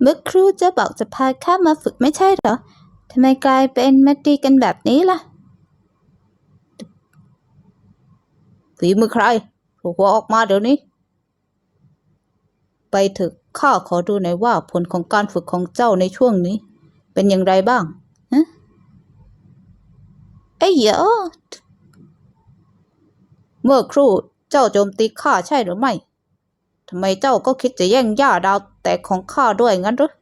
เมื่อครูจะบอกจะพาข้ามาฝึกไม่ใช่เหรอทำไมกลายเป็นมาตีกันแบบนี้ล่ะฝีมือใครถูกหัวออกมาเดี๋ยวนี้ ไปเถึกข้าขอดูหน่อยว่าผลของการฝึกของเจ้าในช่วงนี้ เป็นอย่างไรบ้างไอ้เหยอเมื่อครู่เจ้าโจมตีข้าใช่หรือไม่ทำไมเจ้าก็คิดจะแย่งย่าดาว แตกของข้าด้วยงั้นหรือ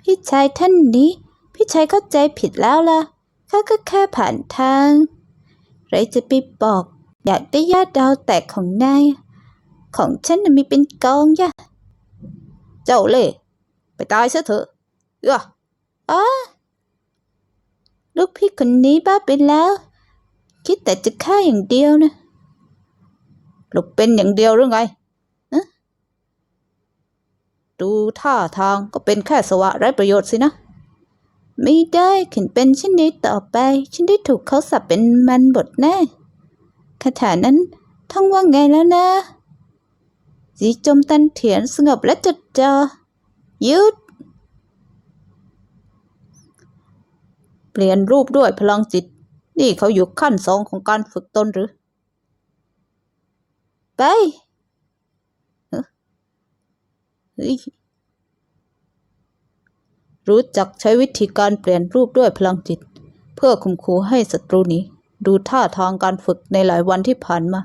พี่ชายท่านนี้ พี่ชายเข้าใจผิดแล้วล่ะข้าก็แค่ผ่านทางไรจะไปบอก อยากได้ยาดาวแตกของนายของฉันมีเป็นกองย่ะเจ้าเล่ไปตายซะเถอะเอออ๋อลูกพี่คนนี้บ้าไปแล้ว คิดแต่จะฆ่าอย่างเดียวนะหลบเป็นอย่างเดียวหรือไง ดูท่าทางก็เป็นแค่สวะไร้ประโยชน์สินะ ไม่ได้ขืนเป็นเช่นนี้ต่อไป ฉันได้ถูกเขาสับเป็นมันบทแน่คาถานั้นท่องว่าไงแล้วนะสีจมตันเถียนสงบและจดจ่อยุด เปลี่ยนรูปด้วยพลังจิต นี่เขาอยู่ขั้นสองของการฝึกตนหรือ ไป รู้จักใช้วิธีการเปลี่ยนรูปด้วยพลังจิต เพื่อข่มขู่ให้ศัตรูหนีดูท่าทางการฝึกในหลายวันที่ผ่านมา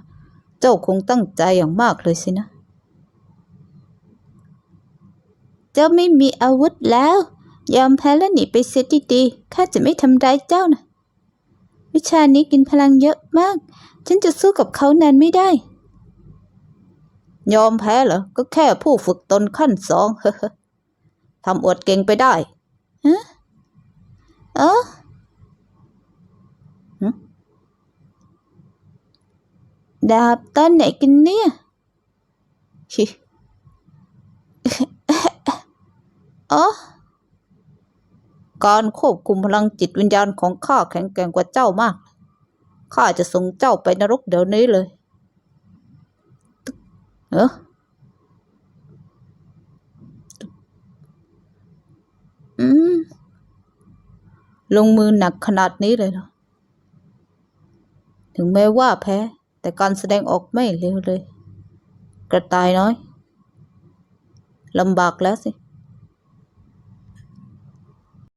เจ้าคงตั้งใจอย่างมากเลยสินะ เจ้าไม่มีอาวุธแล้ว ยอมแพ้แล้วหนีไปเสียดีๆข้าจะไม่ทำร้ายเจ้านะ วิชานี้กินพลังเยอะมาก ฉันจะสู้กับเขานานไม่ได้ ยอมแพ้เหรอ ก็แค่ผู้ฝึกตนขั้นสองเฮ้ทำอวดเก่งไปได้เออดาบตอนไหนกันเนี่ยชิอ๋อการควบคุมพลังจิตวิญญาณของข้าแข็งแกร่งกว่าเจ้ามาก ข้าจะส่งเจ้าไปนรกเดี๋ยวนี้เลย เอออืม ลงมือหนักขนาดนี้เลยเหรอ ถึงแม้ว่าแพ้ แต่การแสดงออกไม่เร็วเลย กระต่ายน้อยลำบากแล้วสิ